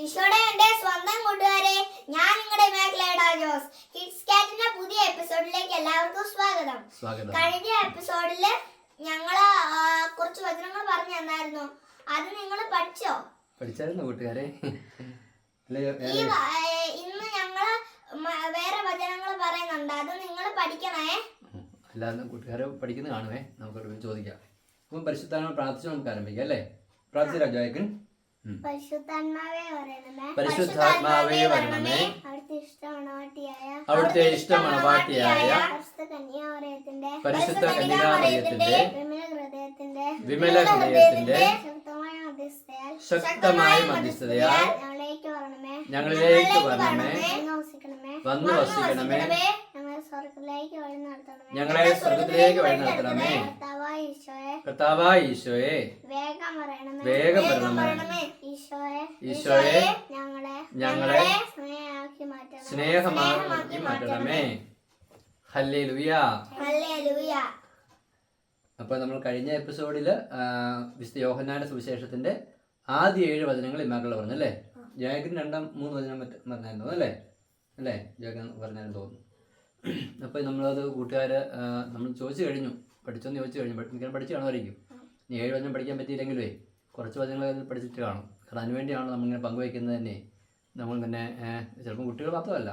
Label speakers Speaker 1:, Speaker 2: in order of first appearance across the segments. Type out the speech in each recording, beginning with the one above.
Speaker 1: ഈശോയുടെ എന്റെ സ്വന്തം കൂട്ടുകാരെ ഞാൻ നിങ്ങളുടെ മേഖലയുടെ ജോസ്. കിഡ്സ് കാറ്റിന്റെ പുതിയ എപ്പിസോഡിലേക്ക് എല്ലാവർക്കും സ്വാഗതം. കഴിഞ്ഞ എപ്പിസോഡിൽ ഞങ്ങൾ കുറച്ച് വചനങ്ങൾ പറഞ്ഞു തന്നായിരുന്നു. അത് നിങ്ങൾ പഠിച്ചോ?
Speaker 2: പഠിച്ചായിരുന്നു കൂട്ടുകാരെ.
Speaker 1: ഇന്ന് ഞങ്ങൾ വേറെ വചനങ്ങൾ പറയുന്നുണ്ട്. അത് നിങ്ങൾ പഠിക്കണേ.
Speaker 2: അല്ലാതെ കൂട്ടുകാരെ പഠിക്കുന്ന കാണുവേ. നമുക്ക് ചോദിക്കാം. അപ്പം പരിശുദ്ധാത്മ പ്രാർത്ഥിച്ച് നമുക്ക് ആരംഭിക്കാം അല്ലേ? പ്രാർത്ഥിച്ചില്ല ജോയക്കൻ
Speaker 1: പരിശുദ്ധാത്മാവേ
Speaker 2: വരണമേ.
Speaker 1: അവിടുത്തെ ഇഷ്ടമണവാട്ടിയായ പരിശുദ്ധ
Speaker 2: കന്യാമയത്തിന്റെ
Speaker 1: വിമല ഹൃദയത്തിന്റെ ശക്തമായ
Speaker 2: മധ്യസ്ഥതയാൽ
Speaker 1: ഞങ്ങളിലേക്ക് വരണമേ. വന്ന് വസിക്കണമേ ഞങ്ങളെ സ്വർഗത്തിലേക്ക് വഴി നടത്തണമേ. കർത്താവായ ഈശോയെ. വേഗം വരണമേ. ഈശോയെ. ഞങ്ങളെ. സ്നേഹമാക്കി മാറ്റണം.
Speaker 2: സ്നേഹമാക്കി മാറ്റണമേ. ഹല്ലേ ലുയാ അപ്പോൾ നമ്മൾ കഴിഞ്ഞ എപ്പിസോഡിൽ വിശുദ്ധ യോഹന്നാന്റെ സുവിശേഷത്തിന്റെ ആദ്യ ഏഴ് വചനങ്ങൾ ഇമാക്കൾ പറഞ്ഞു അല്ലേ ജാഗ്രൻ രണ്ടാം മൂന്ന് വചനം പറഞ്ഞായിരുന്നു അല്ലേ? അല്ലേ? ജാഗ്രൻ പറഞ്ഞായിരുന്നു തോന്നുന്നു. അപ്പോൾ നമ്മളത് കൂട്ടുകാർ നമ്മൾ ചോദിച്ചു കഴിഞ്ഞു. പഠിച്ചോന്ന് ചോദിച്ചു കഴിഞ്ഞു. മിക്കവാറും പഠിച്ചു കാണുമായിരിക്കും. ഇനി ഏഴ് വചനം പഠിക്കാൻ പറ്റിയില്ലെങ്കിലേ കുറച്ച് വചനങ്ങൾ പഠിച്ചിട്ട് കാണും. കാരണം അതിനുവേണ്ടിയാണ് നമ്മളിങ്ങനെ പങ്കുവയ്ക്കുന്നത് തന്നെ. നമ്മൾ പിന്നെ ചിലപ്പം ചിലപ്പോൾ കുട്ടികൾ മാത്രമല്ല.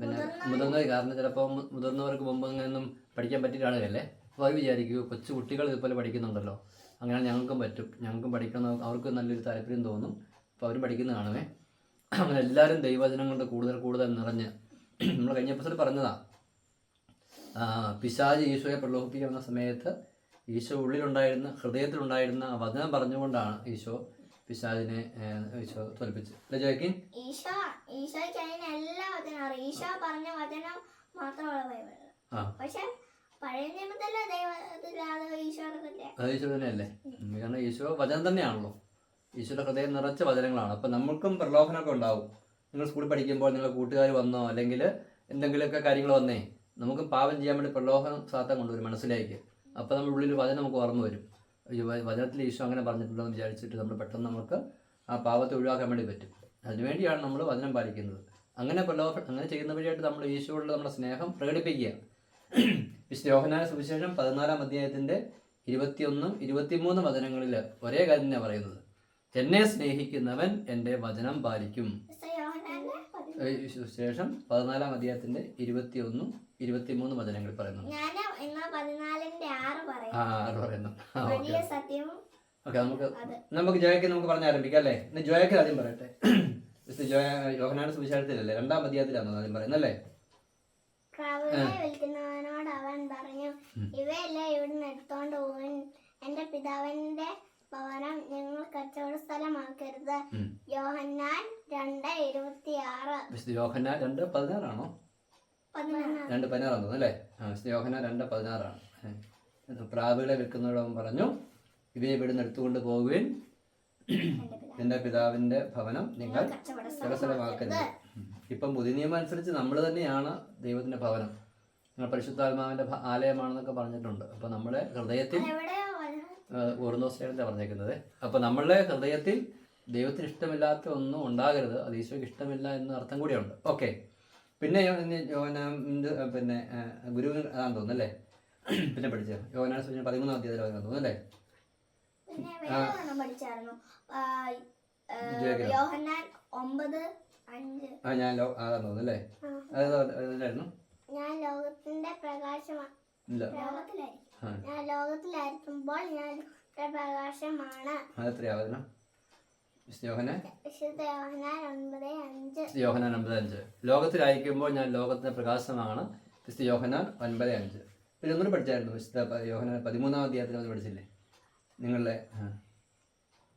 Speaker 2: പിന്നെ മുതിർന്നവർ കാരണം ചിലപ്പോൾ മുതിർന്നവർക്ക് മുമ്പ് അങ്ങനെയൊന്നും പഠിക്കാൻ പറ്റിയിട്ടാണല്ലേ അപ്പോൾ അവർ വിചാരിക്കൂ കൊച്ചു കുട്ടികൾ ഇതുപോലെ പഠിക്കുന്നുണ്ടല്ലോ. അങ്ങനെ ഞങ്ങൾക്കും പറ്റും. ഞങ്ങൾക്കും പഠിക്കണം അവർക്ക് നല്ലൊരു താല്പര്യം തോന്നും. അപ്പോൾ അവരും പഠിക്കുന്ന കാണുമേ അങ്ങനെ എല്ലാവരും ദൈവചനം കൊണ്ട് കൂടുതൽ കൂടുതൽ നിറഞ്ഞ് നമ്മൾ കഴിഞ്ഞ എപ്പിസോഡ് പറഞ്ഞതാണ് പിശാജ് ഈശോയെ പ്രലോഭിപ്പിക്കുന്ന സമയത്ത് ഈശോ ഉള്ളിലുണ്ടായിരുന്ന ഹൃദയത്തിലുണ്ടായിരുന്ന ആ വചനം പറഞ്ഞുകൊണ്ടാണ് ഈശോ പിശാചിനെ ഏഹ്, ഈശോ തോൽപ്പിച്ചത്. അല്ലേ ജോക്കിൻ
Speaker 1: ഈശോ ഈശോയ്ക്ക് അതിന് എല്ലാ വചനം അറിയാം. ഈശോ പറഞ്ഞ വചനം മാത്രമുള്ള ബൈബിൾ പക്ഷെ പഴയ നിയമത്തിലെ ദൈവത്തിലാതെ ഈശോടത്തില്ലേ
Speaker 2: അത് ഈശോ തന്നെയല്ലേ? കാരണം ഈശോ വചനം തന്നെയാണല്ലോ. ഈശോയുടെ ഹൃദയം നിറച്ച വചനങ്ങളാണ്. അപ്പം നമ്മൾക്കും പ്രലോഭനമൊക്കെ ഉണ്ടാവും. നിങ്ങൾ സ്കൂളിൽ പഠിക്കുമ്പോൾ നിങ്ങളുടെ കൂട്ടുകാർ വന്നോ അല്ലെങ്കിൽ എന്തെങ്കിലുമൊക്കെ കാര്യങ്ങൾ വന്നേ നമുക്ക് പാപം ചെയ്യാൻ വേണ്ടി പ്രലോഭനം സാത്താൻ കൊണ്ടുവരും മനസ്സിലേക്ക്. അപ്പോൾ നമ്മുടെ ഉള്ളിൽ വചനം നമുക്ക് ഓർമ്മ വരും. വചനത്തിൽ ഈശോ അങ്ങനെ പറഞ്ഞിട്ടുണ്ടെന്ന് വിചാരിച്ചിട്ട് നമ്മൾ പെട്ടെന്ന് നമുക്ക് ആ പാപത്തെ ഒഴിവാക്കാൻ വേണ്ടി പറ്റും. അതിനുവേണ്ടിയാണ് നമ്മൾ വചനം പാലിക്കുന്നത്. അങ്ങനെ പ്രലോഭ അങ്ങനെ ചെയ്യുന്ന വഴിയായിട്ട് നമ്മൾ ഈശോയോടുള്ള നമ്മുടെ സ്നേഹം പ്രകടിപ്പിക്കുക. വിശുദ്ധ യോഹനായ സുവിശേഷം പതിനാലാം അധ്യായത്തിന്റെ ഇരുപത്തിയൊന്നും ഇരുപത്തിമൂന്നും വചനങ്ങളിൽ ഒരേ കാര്യം തന്നെയാണ് പറയുന്നത്. എന്നെ സ്നേഹിക്കുന്നവൻ എന്റെ വചനം പാലിക്കും. ശേഷം പതിനാലാം അധ്യായത്തിന്റെ ഇരുപത്തിയൊന്നും ഇരുപത്തിമൂന്നും
Speaker 1: വചനങ്ങൾ പറയുന്നു. ആറ്
Speaker 2: പറയുന്നു. ഓക്കെ. നമുക്ക് നമുക്ക് ജോയക്ക് നമുക്ക് പറഞ്ഞ് ആരംഭിക്കാം അല്ലേ? ഇന്ന് ജോയക്ക് ആദ്യം പറയട്ടെ. ജോയ യോഹനാന സുവിശേഷത്തിലല്ലേ? രണ്ടാം അധ്യായത്തിലാണ് ആദ്യം പറയുന്നത് അല്ലേ?
Speaker 1: പ്രാവുകളെ വിളിക്കുന്നവനോട് അവൻ പറഞ്ഞു ഇവയെല്ലാം ഇവിടുന്ന് എടുത്തോണ്ട് പോകാൻ എന്റെ പിതാവിന്റെ ഭവനം ഞങ്ങൾ കച്ചവട സ്ഥലമാക്കരുത്. യോഹന്നാൻ രണ്ട് ഇരുപത്തി ആറ്
Speaker 2: യോഹന്നാൻ യോഹന രണ്ട് പതിനാറാണോ?
Speaker 1: പതിനാറ്
Speaker 2: രണ്ട് പതിനാറാണ് തോന്നുന്നു അല്ലേ? ആ യോഹന രണ്ട് പതിനാറാണ്. പ്രാവുകളെ വിൽക്കുന്നവരോടും പറഞ്ഞു ഇവയെ ഇവിടുന്ന് എടുത്തുകൊണ്ട് പോകുകയും
Speaker 1: എന്റെ
Speaker 2: പിതാവിന്റെ ഭവനം നിങ്ങൾ സ്ഥലസ്ഥലമാക്കരുത് ഇപ്പം പുതിയ നിയമം അനുസരിച്ച് നമ്മൾ തന്നെയാണ് ദൈവത്തിന്റെ ഭവനം. നിങ്ങൾ പരിശുദ്ധാത്മാവിന്റെ ഭ- ആലയമാണെന്നൊക്കെ പറഞ്ഞിട്ടുണ്ട്. അപ്പോൾ നമ്മുടെ ഹൃദയത്തിൽ? ഓർന്നോസ്റ്റാണ് പറഞ്ഞേക്കുന്നത്. അപ്പോൾ നമ്മളുടെ ഹൃദയത്തിൽ ദൈവത്തിന് ഇഷ്ടമില്ലാത്ത ഒന്നും ഉണ്ടാകരുത്. അത് ഈശോയ്ക്ക് ഇഷ്ടമില്ല എന്ന അർത്ഥം കൂടിയുണ്ട്. ഓക്കെ. പിന്നെ യോ- ഇനി യോഹന്നാൻ ഇത് പിന്നെ ഗുരു അതാന്ന് തോന്നുന്നു അല്ലേ പിന്നെ പഠിച്ച? സുവിശേഷം പതിമൂന്നാം വരെ തോന്നുന്നു അല്ലേ
Speaker 1: ആ,
Speaker 2: ഞാൻ ലോ അതാന്ന് തോന്നുന്നു അല്ലേ അതായിരുന്നു
Speaker 1: ഞാൻ ലോകത്തിന്റെ പ്രകാശമാണ് ഞാൻ ലോകത്തിലായിരിക്കുമ്പോൾ ഞാൻ പ്രകാശമാണ്.
Speaker 2: അതെത്രയാ വചനം? വിശുദ്ധ യോഹനാൻ
Speaker 1: ഒൻപത് അഞ്ച്.
Speaker 2: ലോകത്തിലായിരിക്കുമ്പോൾ ഞാൻ ലോകത്തിന്റെ പ്രകാശമാണ്. വിശുദ്ധ യോഹനാൻ ഒൻപത് അഞ്ച്. പിന്നെ ഒന്നും പഠിച്ചായിരുന്നു വിശുദ്ധ യോഹനാൻ പതിമൂന്നാം അധ്യായത്തിൽ ഒന്ന് പഠിച്ചില്ലേ? നിങ്ങളുടെ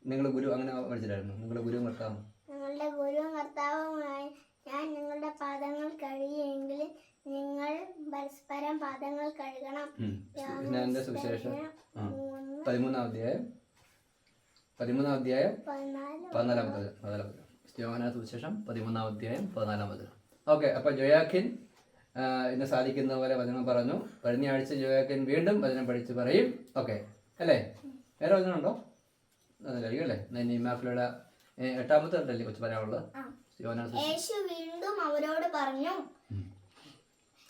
Speaker 2: നിങ്ങളുടെ ഗുരു അങ്ങനെ പഠിച്ചിട്ടായിരുന്നു നിങ്ങളുടെ ഗുരു ഭർത്താവ്
Speaker 1: നിങ്ങളുടെ ഗുരു ഭർത്താവുമായി ഞാൻ നിങ്ങളുടെ പാദങ്ങൾ കഴുകിയെങ്കിൽ നിങ്ങൾ പരസ്പരം പാദങ്ങൾ കഴുകണം.
Speaker 2: സുവിശേഷം? പതിമൂന്നാം അധ്യായം. പതിമൂന്നാം അധ്യായം
Speaker 1: പതിനാലാം
Speaker 2: പതിനാലാം വചനം. വിശുദ്ധ സുവിശേഷം പതിമൂന്നാം അധ്യായം പതിനാലാം മുതൽ ഓക്കെ അപ്പോൾ ജോയാഖിൻ ഇന്ന് സാധിക്കുന്ന പോലെ വചനം പറഞ്ഞു. കഴിഞ്ഞ ആഴ്ച ജോയാഖിൻ വീണ്ടും വചനം പഠിച്ച് പറയും. ഓക്കെ അല്ലേ? വേറെ വചനം ഉണ്ടോ? കഴിയും അല്ലേ ഇമാക്കുലയുടെ എട്ടാമത്തെ അല്ലേ കൊച്ചു പറയാനുള്ളത്.
Speaker 1: യേശു വീണ്ടും അവരോട് പറഞ്ഞു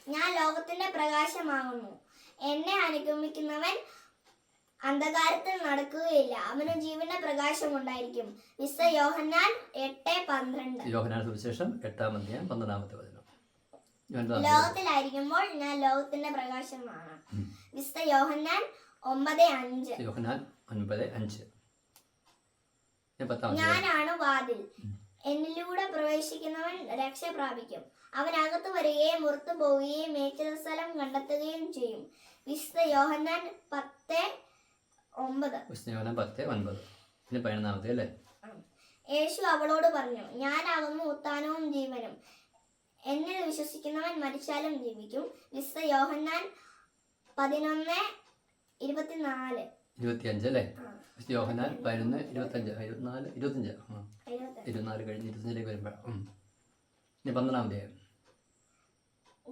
Speaker 1: ഞാൻ ലോകത്തിന്റെ പ്രകാശമാകുന്നു. എന്നെ അനുഗമിക്കുന്നവൻ അന്ധകാരത്തിൽ നടക്കുകയില്ല. അവന് ജീവന്റെ പ്രകാശം ഉണ്ടായിരിക്കും വിശ യോഹന്നാൻ എട്ട് പന്ത്രണ്ട്.
Speaker 2: യോഹന്നാൻ സുവിശേഷം എട്ടാം അധ്യായം പന്ത്രണ്ടാമത്തെ വചനം.
Speaker 1: ലോകത്തിലായിരിക്കുമ്പോൾ ഞാൻ ലോകത്തിന്റെ പ്രകാശമാണ്. വിശ യോഹന്നാൻ ഒമ്പത് അഞ്ച്.
Speaker 2: യോഹന്നാൻ ഒൻപത് അഞ്ച്.
Speaker 1: ഞാനാണ് വാതിൽ. എന്നിലൂടെ പ്രവേശിക്കുന്നവൻ രക്ഷ പ്രാപിക്കും. അവൻ അകത്ത് വരികയും പുറത്തു പോവുകയും മേച്ചിൽ സ്ഥലം കണ്ടെത്തുകയും ചെയ്യും. വിശുദ്ധ യോഹന്നാൻ പത്ത് ഒമ്പത്.
Speaker 2: വിശുദ്ധ യോഹന്നാൻ പത്ത് ഒൻപത്. ഇനി പതിനൊന്നാമത്തെ അല്ലേ?
Speaker 1: യേശു അവളോട് പറഞ്ഞു ഞാനാകുന്നു ഉത്താനവും ജീവനും. എന്നിൽ വിശ്വസിക്കുന്നവൻ മരിച്ചാലും ജീവിക്കും. വിശുദ്ധ യോഹന്നാൻ പതിനൊന്ന് ഇരുപത്തിനാല്.
Speaker 2: ഇരുപത്തിയഞ്ച് അല്ലേ? യോഹന്നാൻ പതിനൊന്ന് ഇരുപത്തഞ്ച് ആ, ഇരുപത്തിനാല് ഇരുപത്തഞ്ച് ആ.
Speaker 1: ഇരുപത്തി
Speaker 2: ഇരുപത്തിനാല് കഴിഞ്ഞ് ഇരുപത്തഞ്ചിലേക്ക് വരുമ്പോഴാണ് ഇനി പന്ത്രണ്ടാം അധ്യായം.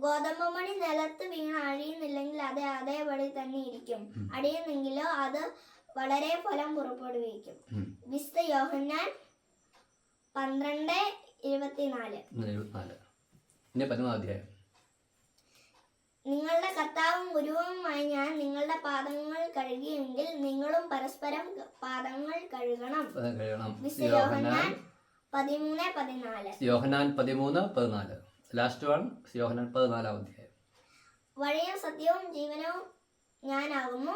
Speaker 1: ഗോതമ്പ് മണി നിലത്ത് വീണ് അഴിയുന്നില്ലെങ്കിൽ അത് അതേപടി തന്നെ ഇരിക്കും. അടിയുന്നെങ്കിലോ അത് വളരെ ഫലം പുറപ്പെടുവിക്കും. വിശുദ്ധ യോഹന്നാൻ പന്ത്രണ്ട് ഇരുപത്തിനാല്. നിങ്ങളുടെ കർത്താവും ഗുരുവുമായി ഞാൻ നിങ്ങളുടെ പാദങ്ങൾ കഴുകിയെങ്കിൽ നിങ്ങളും പരസ്പരം പാദങ്ങൾ കഴുകണം. വിശുദ്ധ യോഹന്നാൻ പതിമൂന്ന് പതിനാല്.
Speaker 2: യോഹന്നാൻ പതിമൂന്ന് പതിനാല്. ലാസ്റ്റ് വൺ യോഹന്നാൻ പതിനാലാം അധ്യായം.
Speaker 1: വഴിയും സത്യവും ജീവനവും ഞാനാകുന്നു.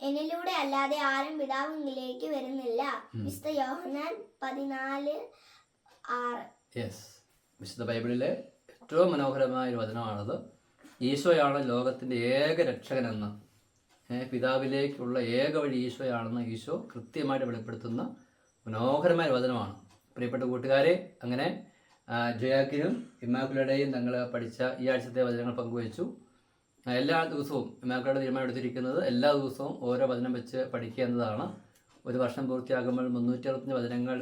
Speaker 1: എന്നിലൂടെ അല്ലാതെ ആരും പിതാവിലേക്ക് വരുന്നില്ല. വിശുദ്ധ യോഹന്നാൻ പതിനാല് ആറ്.
Speaker 2: യെസ് വിശുദ്ധ ബൈബിളിലെ ഏറ്റവും മനോഹരമായ ഒരു വചനമാണത്. ഈശോയാണ് ലോകത്തിന്റെ ഏക രക്ഷകനെന്ന്. പിതാവിലേക്കുള്ള ഏക വഴി ഈശോയാണെന്ന് ഈശോ കൃത്യമായിട്ട് വെളിപ്പെടുത്തുന്ന മനോഹരമായ ഒരു വചനമാണ്. പ്രിയപ്പെട്ട കൂട്ടുകാരെ അങ്ങനെ ജയാക്കിനും ഇമാക്കുലയുടെയും തങ്ങൾ പഠിച്ച ഈ ആഴ്ചത്തെ വചനങ്ങൾ പങ്കുവച്ചു. എല്ലാ ദിവസവും ഇമാക്കുലയുടെ തീരുമാനം എടുത്തിരിക്കുന്നത് എല്ലാ ദിവസവും ഓരോ വചനം വെച്ച് പഠിക്കുക എന്നതാണ്. ഒരു വർഷം പൂർത്തിയാകുമ്പോൾ മുന്നൂറ്റി അറുപത്തഞ്ച് വചനങ്ങൾ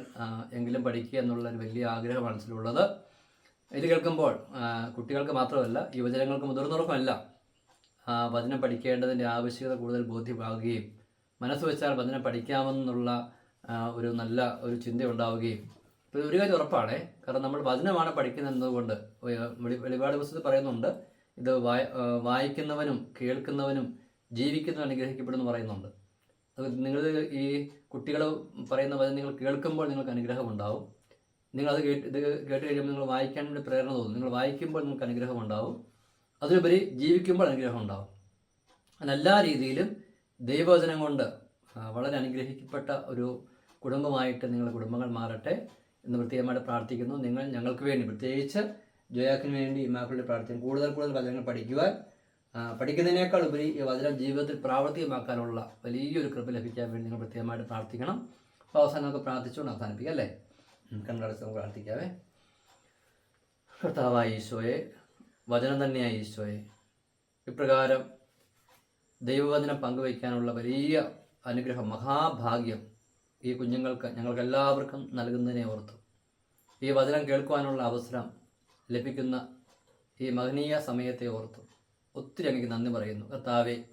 Speaker 2: എങ്കിലും പഠിക്കുക എന്നുള്ള ഒരു വലിയ ആഗ്രഹം മനസ്സിലുള്ളത്. ഇത് കേൾക്കുമ്പോൾ കുട്ടികൾക്ക് മാത്രമല്ല യുവജനങ്ങൾക്ക് മുതിർന്നവർക്കുമല്ല വചനം പഠിക്കേണ്ടതിന്റെ ആവശ്യകത കൂടുതൽ ബോധ്യമാകുകയും മനസ്സ് വെച്ചാൽ വചനം പഠിക്കാമെന്നുള്ള ഒരു നല്ല ഒരു ചിന്ത ഉണ്ടാവുകയും ഇപ്പോൾ ഒരു കാര്യം ഉറപ്പാണ്. കാരണം നമ്മൾ വചനമാണ് പഠിക്കുന്നത് എന്നതുകൊണ്ട് വെളി- വെളിപാട് പുസ്തകത്തിൽ പറയുന്നുണ്ട്. ഇത് വായ വായിക്കുന്നവനും കേൾക്കുന്നവനും ജീവിക്കുന്നവൻ അനുഗ്രഹിക്കപ്പെടുന്നു പറയുന്നുണ്ട്. അത് നിങ്ങൾ ഈ കുട്ടികൾ പറയുന്ന വചനം നിങ്ങൾ കേൾക്കുമ്പോൾ നിങ്ങൾക്ക് അനുഗ്രഹം ഉണ്ടാവും. നിങ്ങൾ അത് കേട്ട് ഇത് കേട്ട് കഴിയുമ്പോൾ നിങ്ങൾ വായിക്കാൻ വേണ്ടി പ്രേരണ തോന്നും. നിങ്ങൾ വായിക്കുമ്പോൾ നിങ്ങൾക്ക് അനുഗ്രഹം ഉണ്ടാവും. അതിലുപരി ജീവിക്കുമ്പോൾ അനുഗ്രഹം ഉണ്ടാവും. അങ്ങനെ എല്ലാ രീതിയിലും ദൈവവചനം കൊണ്ട് വളരെ അനുഗ്രഹിക്കപ്പെട്ട ഒരു കുടുംബമായിട്ട് നിങ്ങളുടെ കുടുംബങ്ങൾ മാറട്ടെ. എന്ന് പ്രത്യേകമായിട്ട് പ്രാർത്ഥിക്കുന്നു. നിങ്ങൾ ഞങ്ങൾക്ക് വേണ്ടി പ്രത്യേകിച്ച് ജോയാക്കിന് വേണ്ടി ഇമാക്കളുടെ പ്രാർത്ഥന കൂടുതൽ കൂടുതൽ വചനങ്ങൾ പഠിക്കുവാൻ പഠിക്കുന്നതിനേക്കാൾ ഉപരി ഈ വചനം ജീവിതത്തിൽ പ്രാവർത്തികമാക്കാനുള്ള വലിയൊരു കൃപ ലഭിക്കാൻ വേണ്ടി നിങ്ങൾ പ്രത്യേകമായിട്ട് പ്രാർത്ഥിക്കണം. അപ്പോൾ അവസാനം നമുക്ക് പ്രാർത്ഥിച്ചുകൊണ്ട് അവസാനിപ്പിക്കാം അല്ലേ? കണ്ണടച്ച് നമുക്ക് പ്രാർത്ഥിക്കാവേ. കർത്താവായ ഈശോയെ വചനം തന്നെയായ ഈശോയെ ഇപ്രകാരം ദൈവവചനം പങ്കുവയ്ക്കാനുള്ള വലിയ അനുഗ്രഹം മഹാഭാഗ്യം ഈ കുഞ്ഞുങ്ങൾക്ക് ഞങ്ങൾക്ക് എല്ലാവർക്കും നൽകുന്നതിനെ ഓർത്തു. ഈ വചനം കേൾക്കുവാനുള്ള അവസരം ലഭിക്കുന്ന ഈ മഹനീയ സമയത്തെ ഓർത്തു. ഒത്തിരി അങ്ങേക്ക് നന്ദി പറയുന്നു. കർത്താവെ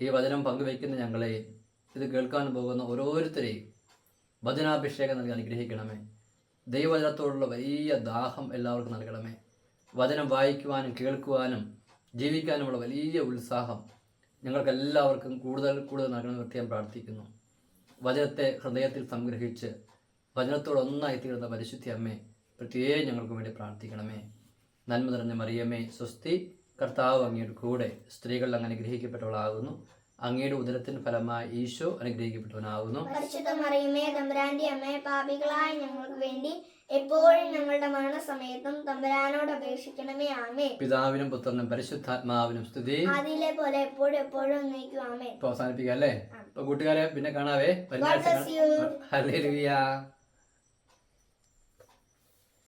Speaker 2: ഈ വചനം പങ്കുവയ്ക്കുന്ന ഞങ്ങളെയും ഇത് കേൾക്കാൻ പോകുന്ന ഓരോരുത്തരെയും വചനാഭിഷേകം നൽകി അനുഗ്രഹിക്കണമേ. ദൈവവചനത്തോടുള്ള വലിയ ദാഹം എല്ലാവർക്കും നൽകണമേ. വചനം വായിക്കുവാനും കേൾക്കുവാനും ജീവിക്കാനുമുള്ള വലിയ ഉത്സാഹം ഞങ്ങൾക്ക് എല്ലാവർക്കും കൂടുതൽ കൂടുതൽ നൽകണമെന്ന് പ്രത്യേകം പ്രാർത്ഥിക്കുന്നു. വചനത്തെ ഹൃദയത്തിൽ സംഗ്രഹിച്ച് വചനത്തോടൊന്നായി തീർന്ന പരിശുദ്ധി അമ്മേ പ്രത്യേകം ഞങ്ങൾക്ക് വേണ്ടി പ്രാർത്ഥിക്കണമേ. നന്മ നിറഞ്ഞ മറിയമ്മേ സ്വസ്തി കർത്താവ് അങ്ങയുടെ കൂടെ സ്ത്രീകൾ അങ്ങ് അനുഗ്രഹിക്കപ്പെട്ടവളാകുന്നു. അങ്ങയുടെ ഉദരത്തിന് ഫലമായി ഈശോ അനുഗ്രഹിക്കപ്പെട്ടവനാകുന്നു.
Speaker 1: പരിശുദ്ധ മറിയമേ തമ്പുരാന്റെ അമ്മയെ പാപികളായ ഞങ്ങൾക്ക് വേണ്ടി എപ്പോഴും ഞങ്ങളുടെ മരണസമയത്തും തമ്പുരാനോട് അപേക്ഷിക്കണമേ ആമേ
Speaker 2: പിതാവിനും പുത്രനും പരിശുദ്ധാത്മാവിനും സ്തുതി.
Speaker 1: അതിലെ പോലെ എപ്പോഴും എപ്പോഴും നയിക്കും ആമേ
Speaker 2: ഇപ്പൊ അവസാനിപ്പിക്കാം അല്ലേ? ഇപ്പൊ കൂട്ടുകാരെ പിന്നെ കാണാവേ. ഹല്ലേലൂയ.